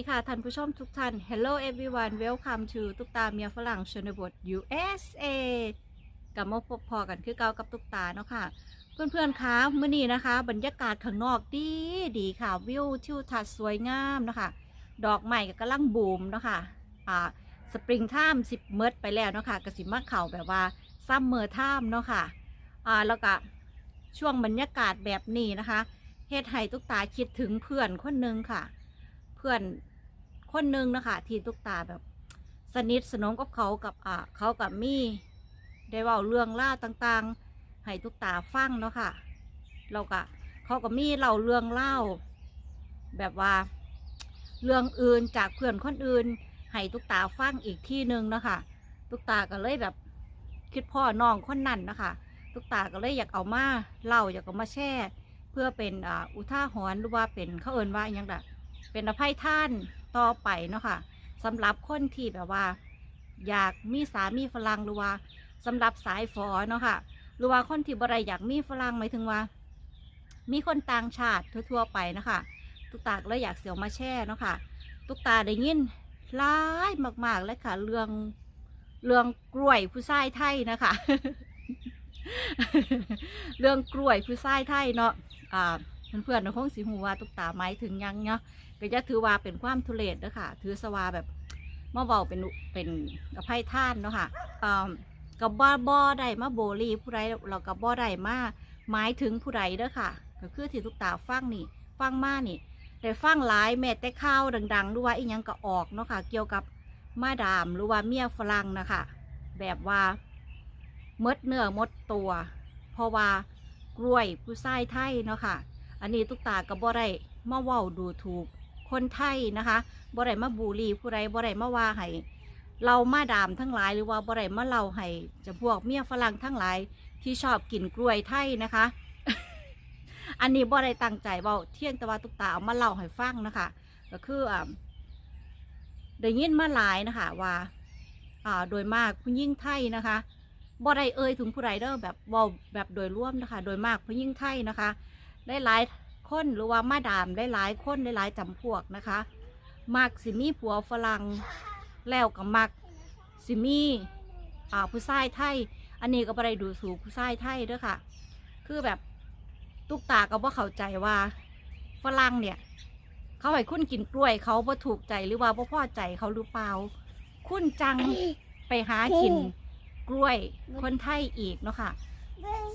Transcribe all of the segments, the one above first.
ดีค่ะท่านผู้ชมทุกท่าน Hello everyone welcome to ตุ๊กตาเมียฝรั่งชนบท USA กลับมาพบพอกันคือเก่ากับตุ๊กตาเนาะค่ะ เพื่อนๆคะเมื่อนี้นะคะ บรรยากาศข้างนอกดีดีค่ะวิวทิวทัศน์สวยงามเนาะคะ ดอกใหม่ก็กำลังบูมเนาะค่ะอ่าสปริงไทม์สิบเมิดไปแล้วเนาะค่ะกระสิมาเข่าแบบว่าซัมเมอร์ไทม์เนาะค่ะอ่าแล้วก็ช่วงบรรยากาศแบบนี้นะคะเฮ็ดให้ตุ๊กตาคิดถึงเพื่อนคนหนึงค่ะ เพื่อน คนหนึ่งนะคะที่ตุ๊กตาแบบสนิทสนมกับเขากับอ่าเขากับมี่ได้เว่าเรื่องล่าต่างๆ ให้ตุ๊กตาฟังเนาะค่ะเราก็เขากับมี่เล่าเรื่องเล่า แบบว่า เรื่องอื่นจากเพื่อนคนอื่น ให้ตุ๊กตาฟังอีกที่หนึ่งเนาะคะตุ๊กตาก็เลยแบบคิดพ่อน้องคนนั้นนะคะตุ๊กตาก็เลยอยากเอามาเล่าอยากเอามาแชร์เพื่อเป็นอุท่าหรณ์หรือว่าเป็นเขาเอินว่าอหยังไงเป็นอภัยท่าน ต่อไปเนาะค่ะสำหรับคนที่แบบว่า อยากมีสามีฝรั่งหรือว่าสำหรับสายฝอเนาะค่ะหรือว่าคนที่บรอยากมีฝรั่งหมายถึงว่า มีคนต่างชาติทั่วๆไปเนาะคะตุกตาก็เลยอยากเสียวมาแช่เนาะค่ะตุกตาได้ยินหลายมากๆเลยค่ะ เรื่องเรื่องกล้วยผู้ชายไทยนะคะเรื่องกล้วยผู้ชายไทยเนาะอ่าเพื่อนๆคงสิหูว่าตุกตาไม้ถึงยังเนาะ ก็จะถือว่าเป็นความทุเรศเด้อค่ะ ถือสว่าแบบมาเบาเป็นเป็นอภัยท่านเนาะค่ะกับบ่บ่ได้มาโบลีผู้ใดเรากับบ่ได้มาหมายถึงผู้ใดเด้อค่ะ ก็คือที่ตุกตาฟังนี่ ฟังมานี่ได้ฟังหลายแม่แต่ข้าวดังๆหรือว่าอีหยังก็ออกเนาะค่ะ เกี่ยวกับมาดามหรือว่าเมียฝรั่งนะคะ แบบว่ามดเนื้อมดตัว เพราะว่ากล้วยผู้ชายไทยเนาะค่ะ อันนี้ตุกตากับบ่ได้มาเว้าดูถูก คนไทยนะคะบ่ได้มาบูลลีผู้ใดบ่ได้มาว่าให้เรามาดามทั้งหลายหรือว่าบ่ได้มาเล่าให้จะพวกเมียฝรั่งทั้งหลายที่ชอบกินกล้วยไทยนะคะ อันนี้บ่ได้ตั้งใจเว้าเที่ยงต่ว่าตุกตาเอามาเล่าให้ฟังนะคะ ก็คืออ่าได้ยินมาหลายนะคะว่าอ่าโดยมากผู้หญิงไทยนะคะบ่ได้เอ่ยถึงผู้ใดเด้อแบบเว้าแบบโดยร่วมนะคะ โดยมากผู้หญิงไทยนะคะได้หลาย คนหรือว่ามาดามได้หลายคนได้หลายจำพวกนะคะ มักสิมีผัวฝรั่งแล้วก็มักสิมีอ่าผู้ชายไทย อันนี้ก็บ่ได้ดูถูกผู้ชายไทยเด้อค่ะ คือแบบตุกตาก็บ่เข้าใจว่าฝรั่งเนี่ย เขาให้คุณกินกล้วยเขาบ่ถูกใจหรือว่าบ่พอใจเขาหรือเปล่า คุณจังไปหากินกล้วยคนไทยอีกเนาะค่ะ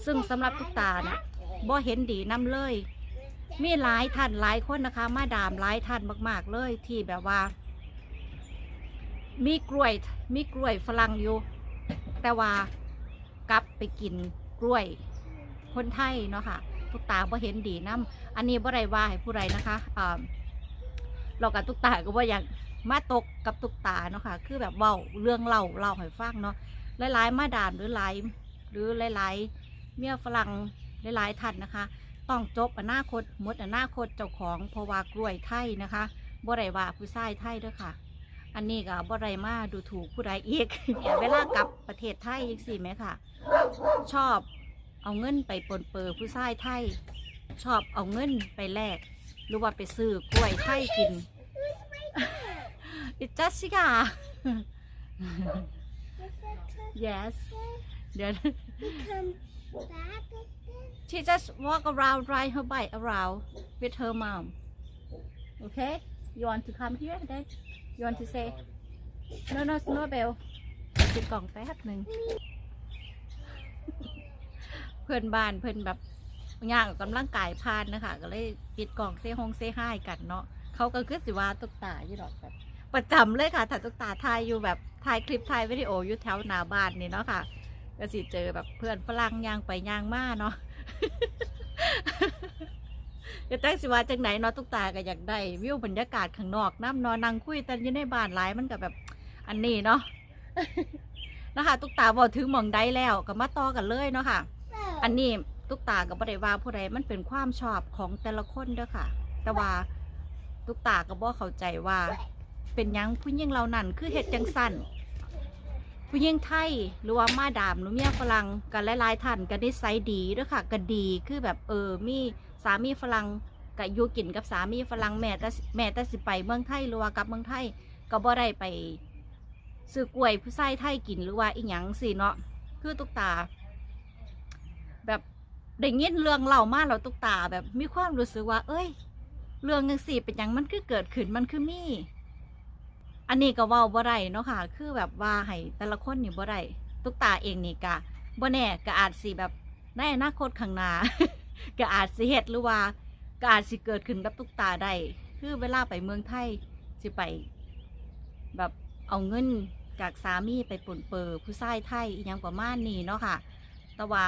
ซึ่งสำหรับตุกตาเนี่ยบ่เห็นดีน้ำเลย มีหลายท่านหลายคนนะคะ มาดามหลายท่านมาก ๆ เลยที่แบบว่า มีกล้วยมีกล้วยฝรั่งอยู่ แต่ว่ากลับไปกินกล้วย คนไทยเนาะค่ะตุกตาบ่เห็นดีน้ำอันนี้บ่ได้ว่าให้ผู้ใดนะคะอ่าเรากับตุกตาก็บ่อยากมาตกกับตุกตาเนาะค่ะคือแบบเว้าเรื่องเล่าเล่าให้ฟังเนาะหลายๆมาดามหรือหลายหรือหลายๆเมียฝรั่งหลายๆท่านนะคะ ต้องจบอนาคตหมดอนาคตเจ้าของเพราะว่ากล้วยไทยนะคะบ่ได้ว่าผู้ชายไทยเด้วยค่ะ อันนี้ก็บ่ได้มาดูถูกผู้ใดอีกเวลากลับประเทศไทยอีกสิไหมค่ะ ชอบเอาเงินไปปนเปื้อผู้ชายไทย ชอบเอาเงินไปแลกหรือว่าไปซื้อกล้วยไทยกิน It's Jessica yes เดี๋ยว She just walk around, ride her bike around with her mom. Okay? You want to come here then? You want to say? No, no, Snowbell. ปิดกล่องแป๊บหนึ่งเพื่อนบ้านเพื่อนแบบย่างออกกำลังกายพานนะคะ ก็เลยปิดกล่องเซฮงเซห้ายกันเนาะเขาก็คือสิว่าตุกตาอยู่ดอกแบบประจำเลยค่ะถ่ายตุกตาถ่ายอยู่แบบถ่ายคลิปถ่ายวิดีโออยู่แถวหน้าบ้านนี่เนาะค่ะ ก็สิเจอแบบเพื่อนฝรั่งย่างไปย่างมาเนาะก็จังสิว่าจังไหนเนาะตุกตาก็อยากได้วิวบรรยากาศข้างนอกน้ำนอนนั่งคุยแต่อยู่ในบ้านหลายมันก็แบบอันนี้เนาะนะคะตุกตาบอกถึงหมองได้แล้วก็มาต่อกันเลยเนาะค่ะ อันนี้ตุกตากับบ่ได้ว่าผู้ใดมันเป็นความชอบของแต่ละคนเด้อค่ะ แต่ว่าตุกตาก็บ่เข้าใจว่า เป็นหยังผู้หญิงเรานั่นคือเฮ็ดจังสั่น ผู้หญิงไทยหรือว่ามาดามหรือเมียฝรั่งกันหลายๆท่านก็นิสัยดีด้วยค่ะก็ดีคือแบบเออมีสามีฝรั่งก็อยู่กินกับสามีฝรั่งแม่แต่แม่แต่สิไปเมืองไทยหรือว่ากับเมืองไทย ก็บ่ได้ไปซื้อกล้วยผู้ชายไทยกินหรือว่าอีหยังสิเนาะคือตุกตา แบบได้ยินเรื่องเล่ามาแล้วตุกตาแบบมีความรู้สึกว่า เอ้ย เรื่องจังสี่เป็นยังมันคือเกิดขึ้นมันคือมี อันนี้ก็เว้าบ่ได้เนาะค่ะ คือแบบว่าให้แต่ละคนนี่บ่ได้ตุกตาเองนี่กะบ่แน่ก็อาจสิแบบในอนาคตข้างหน้าก็อาจสิเฮ็ดหรือว่าก็อาจสิเกิดขึ้นกับตุกตาได้คือเวลาไปเมืองไทยสิไป แบบเอาเงินจากสามีไปปนเปื้อผู้ชายไทยอีหยังประมาณนี้เนาะค่ะ แต่ว่า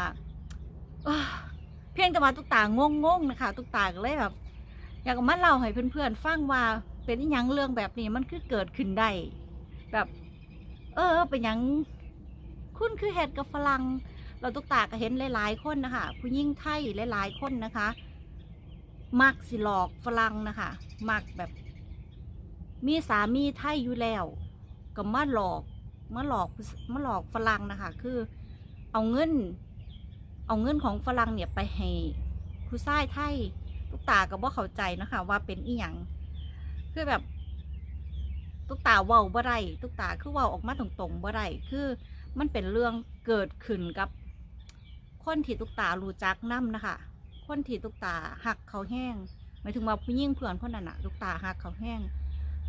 เพียงแต่ว่าตุกตางงงๆนะคะตุกตาก็เลยแบบอยากเอามาเล่าให้เพื่อนๆฟังว่า เป็นอิหยังเรื่องแบบนี้มันคือเกิดขึ้นได้แบบ เออ เป็นหยังคุณคือเหตุกับฝรั่งเราตุกตาก็เห็นหลาย ๆ คนนะคะผู้ยิ่งไทยหลาย ๆ คนนะคะ มักสิหลอกฝรั่งนะคะมักแบบ มีสามีไทยอยู่แล้วก็มาหลอกมาหลอกมาหลอกฝรั่งนะคะ คือ เอาเงิน เอาเงินของฝรั่งเนี่ยไปให้ผู้ชายไทย ตุกตาก็บ่เข้าใจนะคะ ว่าเป็นอีหยัง คือแบบ ตุกตาเว้าบ่ได้ตุกตาคือเว้าออกมาตรงๆบ่ได้คือ มันเป็นเรื่องเกิดขึ้นกับ คนที่ตุกตารู้จักนํนะคะ คนที่ตุกตาหักเขาแห้งหมายถึงว่าผู้หญิงเพื่อนคนนั้นน่ะตุกตาหักเขาแห้ง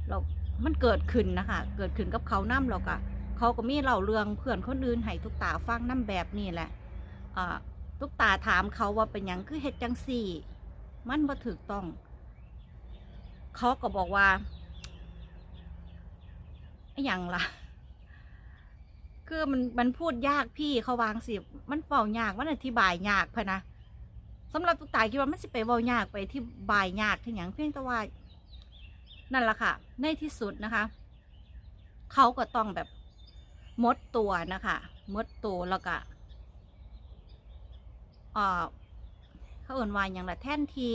แล้วมันเกิดขึ้นนะคะ เกิดขึ้นกับเขานํแล้วก็เขาก็มีเล่าเรื่องเพื่อนคนอื่นให้ตุกตาฟังนํแบบนี้แหละอ่าตุกตาถามเขาว่าเป็นยังคือเฮ็ดจังสี่ มันบ่ถูกต้อง เขาก็บอกว่าไอ้หยังล่ะ คือมันมันพูดยากพี่เขาวางสิมันเว้ายากมันอธิบายยากพะนะสำหรับตุกตาคิดว่ามันสิไปเว้ายากไปที่บายยากที่หยังเพียงแต่ว่านั่นแหละค่ะ ในที่สุดนะคะเขาก็ต้องแบบมดตัวนะคะมดตัวแล้วก็เอ่อเขาเอ่นว่าอย่างละแท่นที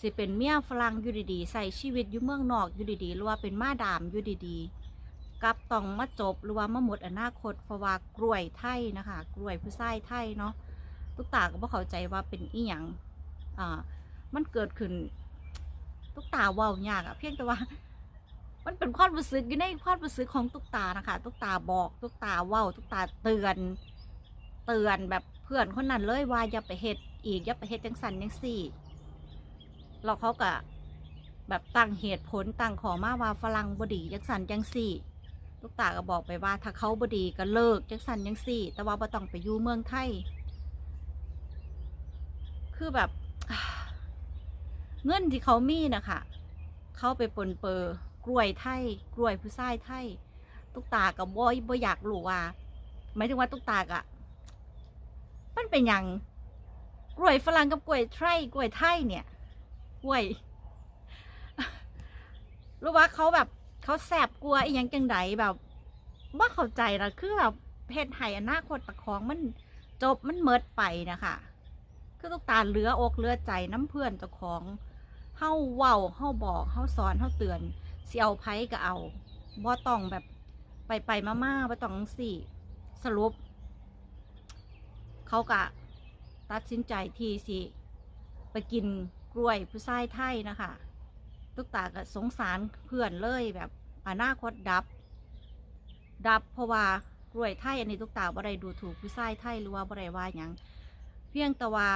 สิเป็นเมียฝรั่งอยู่ดีๆใส่ชีวิตอยู่เมืองนอกอยู่ดีๆหรือว่าเป็นมาดามอยู่ดีๆกับต้องมาจบหรือว่ามาหมดอนาคตเพราะว่ากล้วยไทยนะคะกล้วยผู้ชายไทยเนาะตุกตาก็บ่เข้าใจว่าเป็นอีหยังอ่ามันเกิดขึ้นตุกตาเว้ายากอะเพียงแต่ว่า มันเป็นความรู้สึกอยู่ในความรู้สึกของตุกตานะคะตุกตาบอกตุกตาเว้าตุกตาเตือนเตือนแบบเพื่อนคนนั้นเลยว่าอย่าไปเฮ็ดอีกอย่าไปเฮ็ดจังสันจังสี่ แล้วเขาก็แบบตั้งเหตุผลตั้งขอมาว่าฝรั่งบดีจังสันจังสี่ลูกตาก็บอกไปว่าถ้าเขาบดีก็เลิกจังสันจังสี่ แต่ว่าบ่ต้องไปอยู่เมืองไทย คือแบบเงินที่เขามีนะคะเขาไปปนเปื้อกล้วยไทยกล้วยผู้ชายไทยตุกตากับบ่บ่อยากรู้ว่าหมายถึงว่าตุกตากะมันเป็นอย่างกล้วยฝรั่งกับกล้วยไทยกล้วยไทยเนี่ย ล้วย รู้ว่าเขาแบบเขาแสบกลัวอีหยังจังไดแบบว่าเข้าใจละคือแบบเพศไทยอนาคตตะของมันจบมันเมิดไปนะคะคือตุกตาเหลืออกเหลือใจน้ำเพื่อนเจ้าของเฮาเว้าเฮาบอกเฮาสอนเฮาเตือนเสิเอาไผก็เอาบ่ต้องแบบไปไปมามาบ่ต้องสี่สรุป เขากะตัดสินใจทีสิ ไปกิน กล้วยผู้ชายไทยนะคะตุกตาก็สงสารเพื่อนเลยแบบอนาคตดับ ดับเพราะว่ากล้วยไทยอันนี้ตุกตาบ่ได้ดูถูกผู้ชายไทยหรือว่าบ่ได้ว่าหยังเพียงแต่ว่า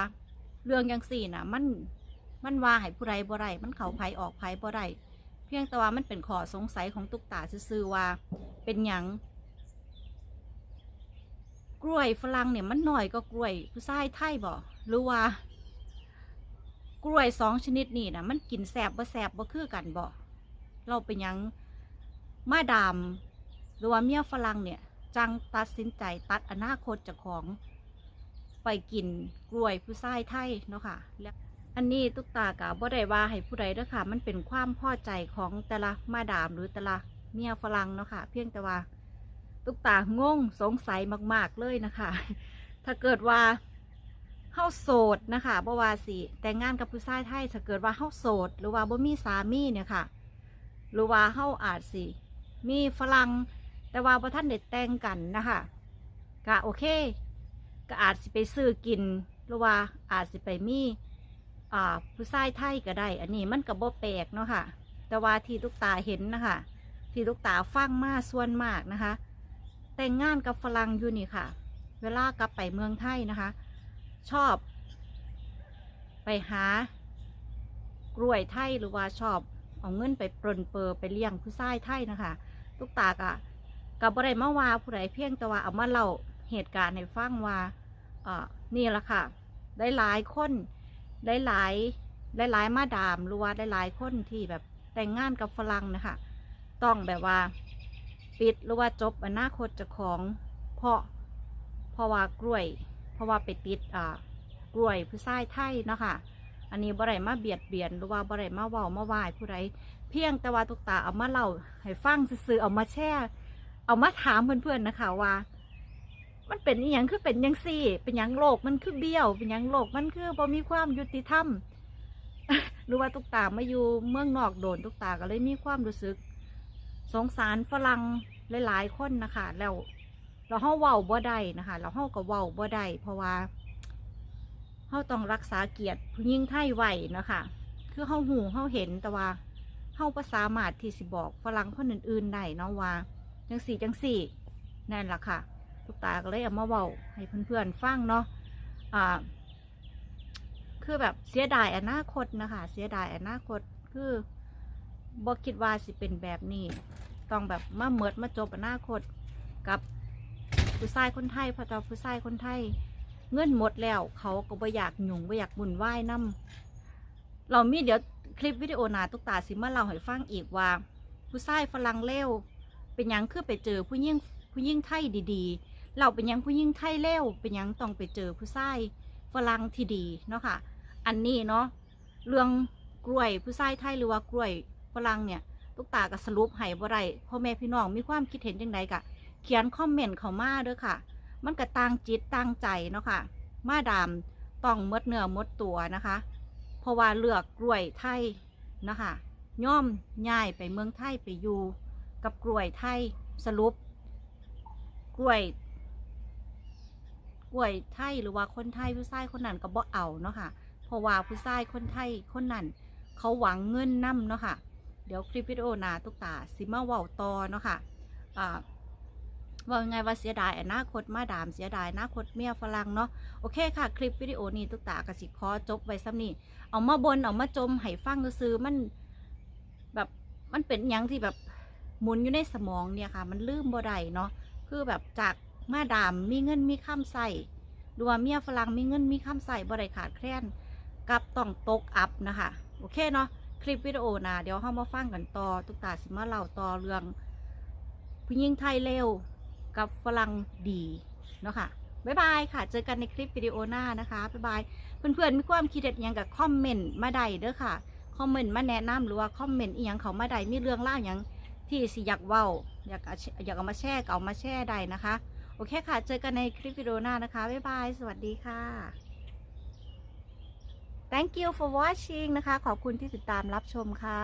เรื่องยังสี่น่ะ มันมันว่าให้ผู้ใดบ่ได้มันเขาไผออกไผบ่ได้เพียงแต่ว่ามันเป็นข้อสงสัยของตุกตาซื่อว่า เป็นหยังกล้วยฝรั่งเนี่ยมันหน่อยก็กล้วยผู้ชายไทยบ่หรือว่า กล้วยสองชนิดนี่นะมันกินแสบบ่แสบบ่คือกันบ่เราเป็นยังมาดามหรือว่าเมียฝรั่งเนี่ย จังตัดสินใจตัดอนาคตจากของ ไปกินกล้วยผู้ชายไทยเนาะค่ะและอันนี้ตุ๊กตากะบ่ได้ว่าให้ผู้ใดเด้อค่ะ มันเป็นความพอใจของแต่ละมาดามหรือแต่ละเมียฝรั่งเนาะค่ะ เพียงแต่ว่าตุ๊กตางงสงสัยมาก ๆเลยนะคะ ถ้าเกิดว่า เฮาโสดนะคะบ่ว่าสิแต่งงานกับผู้ชายไทยถ้าเกิดว่าเฮาโสด หรือว่าบ่มีสามีเนี่ยค่ะ หรือว่าเฮาอาจสิมีฝรั่งแต่ว่าบ่ท่านได้แต่งกันนะคะก็โอเค ก็อาจสิไปซื้อกิน หรือว่าอาจสิไปมีอ่าผู้ชายไทยก็ได้ อันนี้มันก็บ่แปลกเนาะค่ะ แต่ว่าที่ทุกตาเห็นนะคะที่ทุกตาฟังมาส่วนมากนะคะ แต่งงานกับฝรั่งอยู่นี่ค่ะ เวลากลับไปเมืองไทยนะคะ ชอบ ไปหากล้วยไทยหรือว่าชอบ เอาเงินไปปรนเปอไปเลี้ยงผู้ชายไทยนะคะ ทุกตากะกับบ่ได้มาว่าผู้ใดเพียงแต่ว่าเอามาเล่าเหตุการณ์ให้ฟังว่าอ่านี่แหละค่ะ ได้หลายคนได้หลายได้หลายมาดามหรือว่าได้หลายคนที่แบบแต่งงานกับฝรั่งนะคะ ต้องแบบว่า ปิดหรือว่าจบอนาคตจะของเพราะเพราะว่ากล้วย เพราะว่าไปติดอ่ากล้วยผู้ชายไทยเนาะคะอันนี้บ่ได้มาเบียดเบียนหรือว่าบ่ได้มาเว้ามาว่ายผู้ใดเพียงแต่ว่าตุกตาเอามาเล่าให้ฟังซื่อเอามาแชร์เอามาถามเพื่อนๆนะคะว่า มันเป็นอหยังคือเป็นยังซี่ เป็นยังโลกมันคือเบี้ยว เป็นยังโลกมันคือบ่มีความยุติธรรมหรือว่าตุกตามาอยู่เมืองนอกโดนตุกตาก็เลยมีความรู้สึก สงสารฝรั่งหลายๆคนนะคะแล้ว เราเฮาเว้าบ่ได้นะคะเราเฮาก็เว้าบ่ได้เพราะว่าเฮาต้องรักษาเกียรติผู้หญิงไทยไว้นะคะคือเฮาหูเฮาเห็นแต่ว่าเฮาบ่สามารถที่สิบอกฝรั่งคนอื่นๆได้เนาะว่าจังสี่จังสี่นั่นล่ะค่ะทุกตาก็เลยเอามาเว้าให้เพื่อนๆฟังเนาะอ่าคือแบบเสียดายอนาคตนะคะ เสียดายอนาคตคือบ่คิดว่าสิเป็นแบบนี้ ต้องแบบมาเมิดมาจบอนาคตกับ ผู้ชายคนไทยพราะว่าผู้ชายคนไทย เงินหมดแล้ว เขาก็บ่อยากหยุ่งบ่อยากบุญไหว้นํเรามีเดี๋ยวคลิปวิดีโอหนาตุกตาสิมาเล่าให้ฟังอีกว่า ผู้ชายฝรั่งเลวเป็นยังคือไปเจอผู้หญิงผู้หญิงไทยดีๆ เราเป็นยังผู้หญิงไทยเลวเป็นยังต้องไปเจอผู้ชายฝรั่งที่ดีเนาะค่ะ อันนี้เนาะเรื่องกล้วยผู้ชายไทยหรือว่ากล้วยฝรั่งเนี่ยตุกตาก็สรุปให้บ่ได้พ่อแม่พี่น้องมีความคิดเห็นยังไงกะ ขียนคอมเมนต์เข้ามาเด้อค่ะ มันก็ต่างจิตต่างใจเนาะค่ะ มาดามต้องมดเนื้อมดตัวนะคะ เพราะว่าเลือกกล้วยไทยนะคะย่อมย้ายไปเมืองไทยไปอยู่ กับกล้วยไทยสรุป กล้วย กล้วยไทยหรือว่าคนไทยผู้ชายคนนั้นก็บ่เอาเนาะค่ะ เพราะว่าผู้ชายคนไทยคนนั้นเขาหวังเงินนํเนาะค่ะ เดี๋ยวคลิปวิดีโอนาตุกตาสิมาเว้าต่อเนาะค่ะอ่า ว่าไงว่าเสียดายอนาคตมาดามเสียดายอนาคตเมียฝรั่งเนาะโอเคค่ะ คลิปวิดีโอนี้ตุ๊กตากสิขอจบไว้ซ้ำนี้เอามาบนเอามาจมให้ฟังซื้อมันแบบมันเป็นยังที่แบบหมุนอยู่ในสมองเนี่ยค่ะ มันลืมบ่ได้เนาะคือแบบจากมาดามมีเงินมีข้ามใส่หรือว่าเมียฝรั่งมีเงินมีข้ามใส่บ่ได้ขาดแคลนกับต้องตกอัพนะคะโอเคเนาะคลิปวิดีโอนะเดี๋ยวเข้ามาฟังกันต่อ ตุ๊กตาสิมาเล่าต่อเรื่องผู้หญิงไทยเร็ว กับฝรั่งดีเนาะค่ะบ๊ายบายค่ะ เจอกันในคลิปวิดีโอหน้านะคะบ๊ายบาย เพื่อนๆ มีความคิดเห็นอิหยังกับคอมเมนต์มาได้เด้อค่ะ คอมเมนต์มาแนะนำหรือว่าคอมเมนต์อีหยังเขามาได้มีเรื่องเล่าอย่างที่สิอยากเว้าอยากอาอยากเอามาแชร์ก็เอามาแชร์ได้นะคะ โอเคค่ะ เจอกันในคลิปวิดีโอหน้านะคะบ๊ายบาย สวัสดีค่ะ thank you for watching นะคะ ขอบคุณที่ติดตามรับชมค่ะ